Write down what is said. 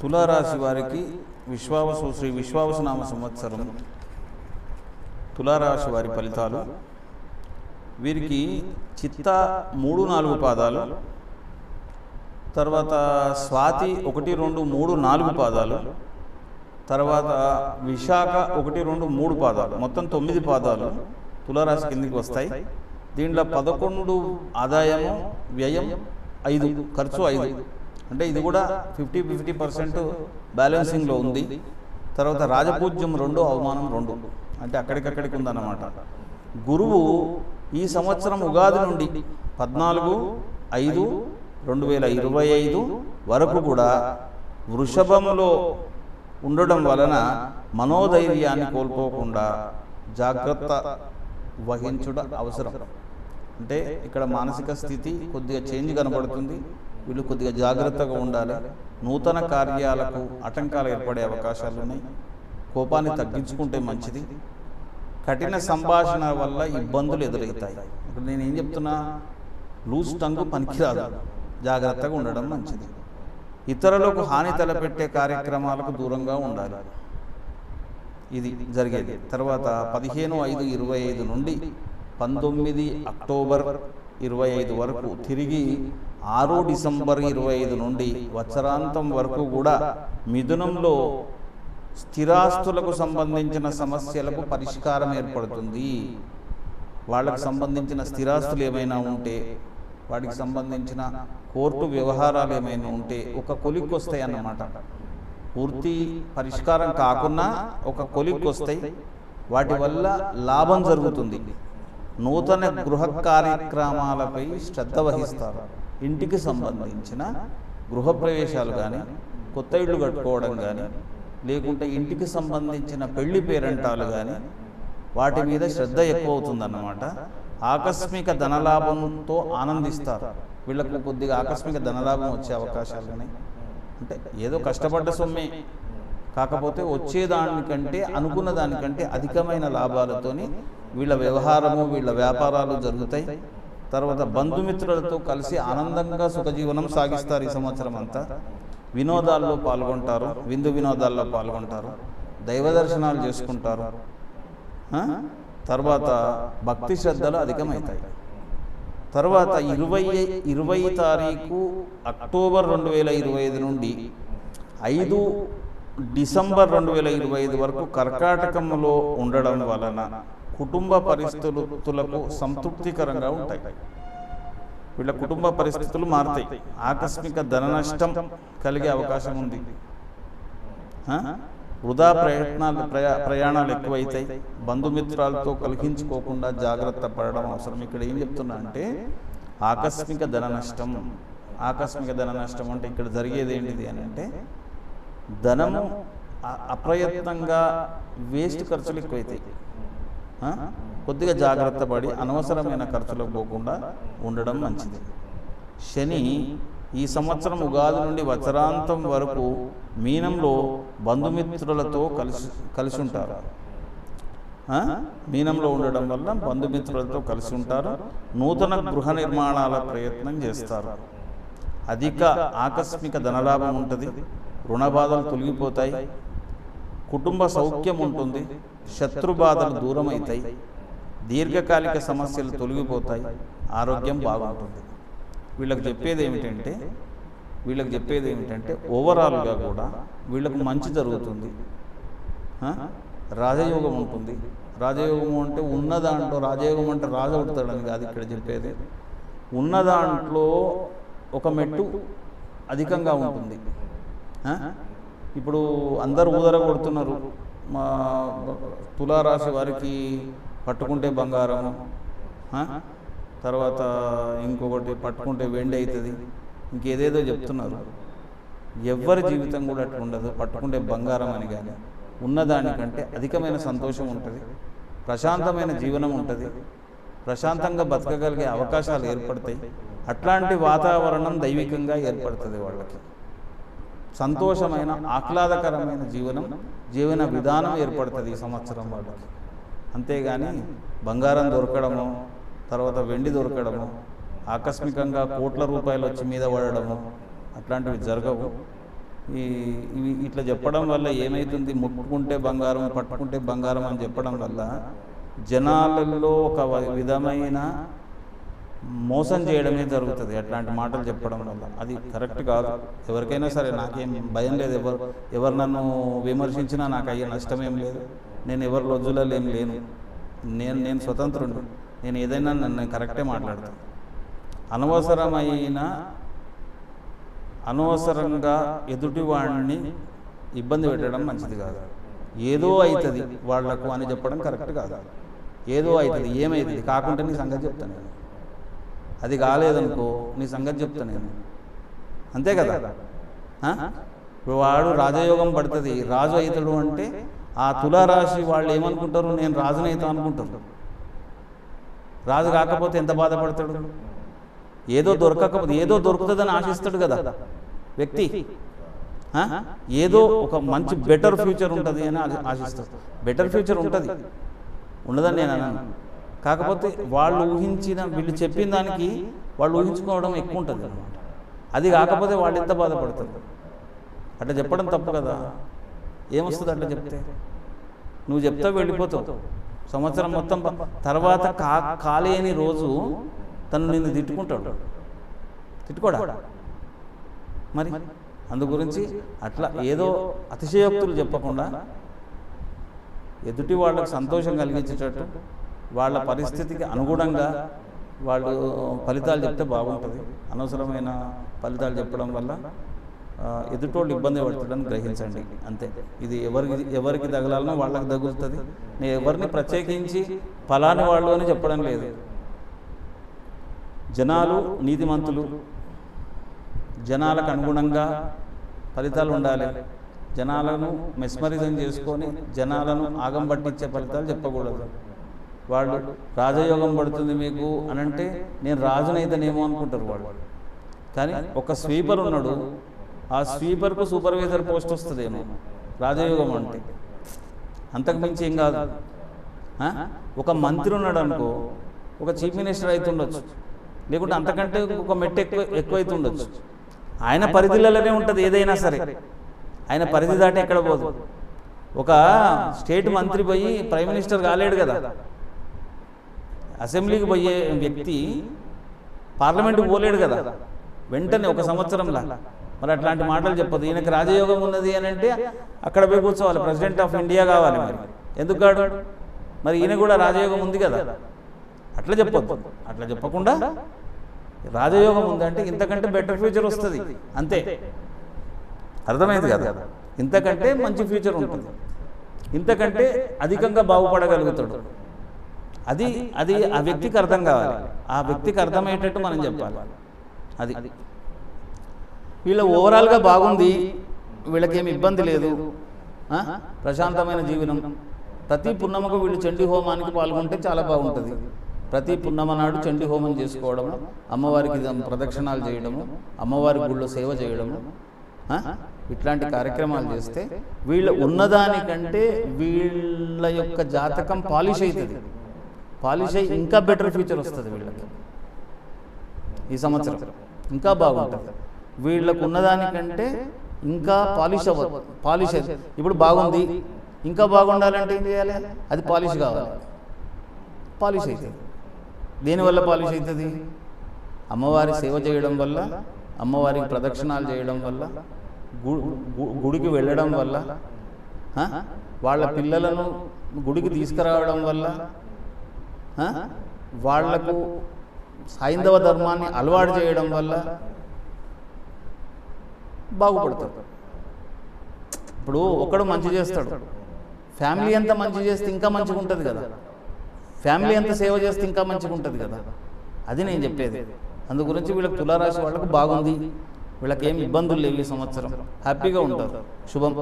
తులారాశి వారికి విశ్వావసు శ్రీ విశ్వావసనామ సంవత్సరం. తులారాశి వారి ఫలితాలు. వీరికి చిత్త మూడు నాలుగు పాదాలు. తర్వాత స్వాతి ఒకటి రెండు మూడు నాలుగు పాదాలు. తర్వాత విశాఖ ఒకటి రెండు మూడు పాదాలు. మొత్తం తొమ్మిది పాదాలు తులారాశి కిందికి వస్తాయి. దీంట్లో పదకొండు ఆదాయము వ్యయం ఐదు ఖర్చు ఐదు. అంటే ఇది కూడా ఫిఫ్టీ ఫిఫ్టీ పర్సెంట్ బ్యాలెన్సింగ్లో ఉంది. తర్వాత రాజపూజ్యం రెండు అవమానం రెండు. అంటే అక్కడికక్కడికి ఉందన్నమాట. గురువు ఈ సంవత్సరం ఉగాది నుండి పద్నాలుగు ఐదు రెండు వేల ఇరవై ఐదు వరకు కూడా వృషభంలో ఉండడం వలన మనోధైర్యాన్ని కోల్పోకుండా జాగ్రత్త వహించుట అవసరం. అంటే ఇక్కడ మానసిక స్థితి కొద్దిగా చేంజ్ కనబడుతుంది. వీళ్ళు కొద్దిగా జాగ్రత్తగా ఉండాలి. నూతన కార్యాలకు ఆటంకాలు ఏర్పడే అవకాశాలు ఉన్నాయి. కోపాన్ని తగ్గించుకుంటే మంచిది. కఠిన సంభాషణ వల్ల ఇబ్బందులు ఎదురవుతాయి. ఇప్పుడు నేను ఏం చెప్తున్నా? లూజ్ టంగ్ పనికిరాదు. జాగ్రత్తగా ఉండడం మంచిది. ఇతరులకు హాని తలపెట్టే కార్యక్రమాలకు దూరంగా ఉండాలి. ఇది జరిగేది. తర్వాత పదిహేను ఐదు ఇరవై ఐదు నుండి పంతొమ్మిది అక్టోబర్ ఇరవై ఐదు వరకు తిరిగి ఆరు డిసెంబర్ ఇరవై ఐదు నుండి వత్సరాంతం వరకు కూడా మిథునంలో స్థిరాస్తులకు సంబంధించిన సమస్యలకు పరిష్కారం ఏర్పడుతుంది. వాళ్ళకు సంబంధించిన స్థిరాస్తులు ఏమైనా ఉంటే వాటికి సంబంధించిన కోర్టు వ్యవహారాలు ఏమైనా ఉంటే ఒక కొలిక్కి వస్తాయి అన్నమాట. పూర్తి పరిష్కారం కాకున్నా ఒక కొలిక్కి వస్తాయి. వాటి వల్ల లాభం జరుగుతుంది. నూతన గృహ కార్యక్రమాలపై శ్రద్ధ వహిస్తారు. ఇంటికి సంబంధించిన గృహప్రవేశాలు కానీ కొత్త ఇళ్ళు కట్టుకోవడం కానీ లేకుంటే ఇంటికి సంబంధించిన పెళ్ళి పేరంటాలు కానీ వాటి మీద శ్రద్ధ ఎక్కువ అవుతుందన్నమాట ఆకస్మిక ధనలాభంతో ఆనందిస్తారు. వీళ్ళకు కొద్దిగా ఆకస్మిక ధనలాభం వచ్చే అవకాశాలు ఉన్నాయి అంటే ఏదో కష్టపడ్డ సొమ్మే. కాకపోతే వచ్చేదానికంటే అనుకున్న దానికంటే అధికమైన లాభాలతోని వీళ్ళ వ్యవహారము వీళ్ళ వ్యాపారాలు జరుగుతాయి. తర్వాత బంధుమిత్రులతో కలిసి ఆనందంగా సుఖజీవనం సాగిస్తారు ఈ సంవత్సరం అంతా. వినోదాల్లో పాల్గొంటారు విందు వినోదాల్లో పాల్గొంటారు దైవ దర్శనాలు చేసుకుంటారు? తర్వాత భక్తి శ్రద్ధలు అధికమవుతాయి. తర్వాత ఇరవై ఇరవై తారీఖు అక్టోబర్ రెండు వేల ఇరవై ఐదు నుండి ఐదు డిసెంబర్ రెండు వేల ఇరవై ఐదు వరకు కర్కాటకంలో ఉండడం వలన కుటుంబ పరిస్థితులకు సంతృప్తికరంగా ఉంటాయి. వీళ్ళ కుటుంబ పరిస్థితులు మారుతాయి. ఆకస్మిక ధన నష్టం కలిగే అవకాశం ఉంది. వృధా ప్రయత్నాలు ప్రయా ప్రయాణాలు ఎక్కువైతాయి బంధుమిత్రాలతో కలిగించుకోకుండా జాగ్రత్త పడడం అవసరం. ఇక్కడ ఏం చెప్తున్నా అంటే ఆకస్మిక ధన నష్టం ఆకస్మిక ధన నష్టం అంటే ఇక్కడ జరిగేది ఏంటిది అని అంటే ధనము అ- అప్రయత్నంగా వేస్ట్ ఖర్చులు ఎక్కువైతాయి. కొద్దిగా జాగ్రత్త పడి అనవసరమైన ఖర్చులకు పోకుండా ఉండడం మంచిది. శని ఈ సంవత్సరం ఉగాది నుండి వచరాంతం వరకు మీనంలో బంధుమిత్రులతో కలిసి కలిసి ఉంటారు. మీనంలో ఉండడం వల్ల బంధుమిత్రులతో కలిసి ఉంటారు. నూతన గృహ నిర్మాణాల ప్రయత్నం చేస్తారు. అధిక ఆకస్మిక ధనలాభం ఉంటుంది. రుణ బాధలు తొలగిపోతాయి. కుటుంబ సౌఖ్యం ఉంటుంది శత్రు బాధలు దూరం అవుతాయి దీర్ఘకాలిక సమస్యలు తొలగిపోతాయి ఆరోగ్యం బాగుంటుంది. వీళ్ళకి చెప్పేది ఏమిటంటే వీళ్ళకి చెప్పేది ఏమిటంటే ఓవరాల్గా కూడా వీళ్ళకు మంచి జరుగుతుంది? రాజయోగం ఉంటుంది. రాజయోగం అంటే ఉన్న దాంట్లో రాజయోగం అంటే రాజు అవుతాడని కాదు ఇక్కడ చెప్పేది. ఉన్న దాంట్లో ఒక మెట్టు అధికంగా ఉంటుంది? ఇప్పుడు అందరు ఊదర కొడుతున్నారు. మా తులారాశి వారికి పట్టుకుంటే బంగారం? తర్వాత ఇంకొకటి పట్టుకుంటే వెండి అవుతుంది. ఇంకేదేదో చెప్తున్నారు. ఎవరి జీవితం కూడా అట్లా ఉండదు పట్టుకుంటే బంగారం అని కానీ ఉన్నదానికంటే అధికమైన సంతోషం ఉంటుంది. ప్రశాంతమైన జీవనం ఉంటుంది. ప్రశాంతంగా బతకగలిగే అవకాశాలు ఏర్పడతాయి. అట్లాంటి వాతావరణం దైవికంగా ఏర్పడుతుంది వాళ్ళకి. సంతోషమైన ఆహ్లాదకరమైన జీవనం జీవన విధానం ఏర్పడుతుంది ఈ సంవత్సరం వాళ్ళకి. అంతేగాని బంగారం దొరకడము తర్వాత వెండి దొరకడము ఆకస్మికంగా కోట్ల రూపాయలు వచ్చి మీద పడడము అట్లాంటివి జరగవు. ఈ ఇవి ఇట్లా చెప్పడం వల్ల ఏమవుతుంది ముట్టుకుంటే బంగారం పట్టుకుంటే బంగారం అని చెప్పడం వల్ల జనాలలో ఒక విధమైన మోసం చేయడమే జరుగుతుంది. అట్లాంటి మాటలు చెప్పడం వల్ల. అది కరెక్ట్ కాదు. ఎవరికైనా సరే నాకేం భయం లేదు. ఎవరు ఎవరు నన్ను విమర్శించినా నాకు అయ్యే నష్టమేం లేదు. నేను ఎవరి లొజ్జులలో ఏం లేను. నేను నేను స్వతంత్రుడు నేను ఏదైనా నన్ను కరెక్టే మాట్లాడతాను అనవసరమైన అనవసరంగా ఎదుటివాడిని ఇబ్బంది పెట్టడం మంచిది కాదు. ఏదో అవుతుంది వాళ్ళకు అని చెప్పడం కరెక్ట్ కాదు. ఏదో అవుతుంది ఏమైతుంది కాకుండా నీ సంగతి చెప్తాను నేను. అది కాలేదనుకో నీ సంగతి చెప్తాను నేను. అంతే కదా? ఇప్పుడు వాడు రాజయోగం పడుతుంది. రాజు అవుతాడు అంటే ఆ తులారాశి వాళ్ళు ఏమనుకుంటారు? నేను రాజునైతా అనుకుంటారు. రాజు కాకపోతే ఎంత బాధపడతాడు? ఏదో దొరకకపోతే ఏదో దొరుకుతుందని ఆశిస్తాడు కదా వ్యక్తి? ఏదో ఒక మంచి బెటర్ ఫ్యూచర్ ఉంటుంది అని ఆశ- ఆశిస్తాడు. బెటర్ ఫ్యూచర్ ఉంటుంది. ఉండదని నేను అన్నాను కాకపోతే వాళ్ళు ఊహించిన వీళ్ళు చెప్పిన దానికి వాళ్ళు ఊహించుకోవడం ఎక్కువ ఉంటుంది అనమాట అది కాకపోతే వాళ్ళు ఎంత బాధపడతారు? అట్లా చెప్పడం తప్పు కదా. ఏమొస్తుంది అట్లా చెప్తే. నువ్వు చెప్తావు వెళ్ళిపోతావు. సంవత్సరం మొత్తం తర్వాత కా కాలేని రోజు తను నిన్ను తిట్టుకుంటాడు. తిట్టుకోడా? మరి అందు గురించి అట్లా ఏదో అతిశయోక్తులు చెప్పకుండా ఎదుటి వాళ్ళకు సంతోషం కలిగించేటట్టు వాళ్ళ పరిస్థితికి అనుగుణంగా వాళ్ళు ఫలితాలు చెప్తే బాగుంటుంది. అనవసరమైన ఫలితాలు చెప్పడం వల్ల ఎదుటోళ్ళు ఇబ్బంది పడుతుందని గ్రహించండి. అంతే. ఇది ఎవరికి ఎవరికి తగలాలనో వాళ్ళకి తగులుతుంది. నేను ఎవరిని ప్రత్యేకించి ఫలాని వాళ్ళు అని చెప్పడం లేదు. జనాలు నీతిమంతులు జనాలకు అనుగుణంగా ఫలితాలు ఉండాలి. జనాలను మెస్మరిజం చేసుకొని జనాలను ఆగం పట్టించే ఫలితాలు చెప్పకూడదు. వాళ్ళు రాజయోగం పడుతుంది మీకు అని అంటే నేను రాజునైతేనేమో అనుకుంటారు వాళ్ళు. కానీ ఒక స్వీపర్ ఉన్నాడు. ఆ స్వీపర్కు సూపర్వైజర్ పోస్ట్ వస్తుందేమో. రాజయోగం అంటే. అంతకు మించి ఏం కాదు? ఒక మంత్రి ఉన్నాడు అనుకో. ఒక చీఫ్ మినిస్టర్ అవుతుండొచ్చు లేకుంటే అంతకంటే ఒక మెట్టు ఎక్కువ ఎక్కువైతే ఉండొచ్చు ఆయన పరిధిలలోనే ఉంటుంది ఏదైనా సరే. ఆయన పరిధి దాటి ఎక్కడ పోదు? ఒక స్టేట్ మంత్రి పోయి ప్రైమ్ మినిస్టర్ కాలేడు కదా. అసెంబ్లీకి పోయే వ్యక్తి పార్లమెంట్కి పోలేడు కదా. వెంటనే ఒక సంవత్సరంలా. మరి అట్లాంటి మాటలు చెప్పదు ఈయనకి రాజయోగం ఉన్నది అని అంటే అక్కడ పోయి కూర్చోవాలి. ప్రెసిడెంట్ ఆఫ్ ఇండియా కావాలి మరి. ఎందుకు కాడు? మరి ఈయన కూడా రాజయోగం ఉంది కదా. అట్లా చెప్పొద్దు. అట్లా చెప్పకుండా రాజయోగం ఉందంటే ఇంతకంటే బెటర్ ఫ్యూచర్ వస్తుంది. అంతే. అర్థమైంది కదా? ఇంతకంటే మంచి ఫ్యూచర్ ఉంటుంది. ఇంతకంటే అధికంగా బాగుపడగలుగుతాడు. అది అది ఆ వ్యక్తికి అర్థం కావాలి. ఆ వ్యక్తికి అర్థమయ్యేటట్టు మనం చెప్పాలి. అది వీళ్ళ ఓవరాల్గా బాగుంది. వీళ్ళకేమి ఇబ్బంది లేదు? ప్రశాంతమైన జీవనం. ప్రతి పున్నమకు వీళ్ళు చండీ హోమానికి పాల్గొంటే చాలా బాగుంటుంది. ప్రతి పున్నమ నాడు చండీ హోమం చేసుకోవడము అమ్మవారికి ప్రదక్షిణాలు చేయడము అమ్మవారి గుళ్ళో సేవ చేయడము? ఇట్లాంటి కార్యక్రమాలు చేస్తే వీళ్ళ ఉన్నదానికంటే వీళ్ళ యొక్క జాతకం పాలిష్ అవుతుంది. పాలిష్ అయ్యి ఇంకా బెటర్ ఫ్యూచర్ వస్తుంది వీళ్ళకి. ఈ సంవత్సరం. ఇంకా బాగుంటుంది. వీళ్ళకు ఉన్నదానికంటే ఇంకా పాలిష్ అవ్వదు. పాలిష్ అవ్వదు ఇప్పుడు బాగుంది. ఇంకా బాగుండాలంటే ఏం చేయాలి? అది పాలిష్ కావాలి. పాలిష్ అవుతుంది దేనివల్ల పాలిష్ అవుతుంది అమ్మవారి సేవ చేయడం వల్ల అమ్మవారికి ప్రదక్షిణాలు చేయడం వల్ల గుడికి వెళ్ళడం వల్ల? వాళ్ళ పిల్లలను గుడికి తీసుకురావడం వల్ల? వాళ్ళకు హైందవ ధర్మాన్ని అలవాటు చేయడం వల్ల బాగుపడతారు. ఇప్పుడు ఒకడు మంచి చేస్తాడు. ఫ్యామిలీ ఎంత మంచి చేస్తే ఇంకా మంచిగా ఉంటుంది కదా. ఫ్యామిలీ ఎంత సేవ చేస్తే ఇంకా మంచిగా ఉంటుంది కదా. అది నేను చెప్పేది. అందు గురించి వీళ్ళకి తులారాశి వాళ్ళకు బాగుంది. వీళ్ళకి ఏం ఇబ్బందులు లేవు ఈ సంవత్సరం. హ్యాపీగా ఉంటారు. శుభం.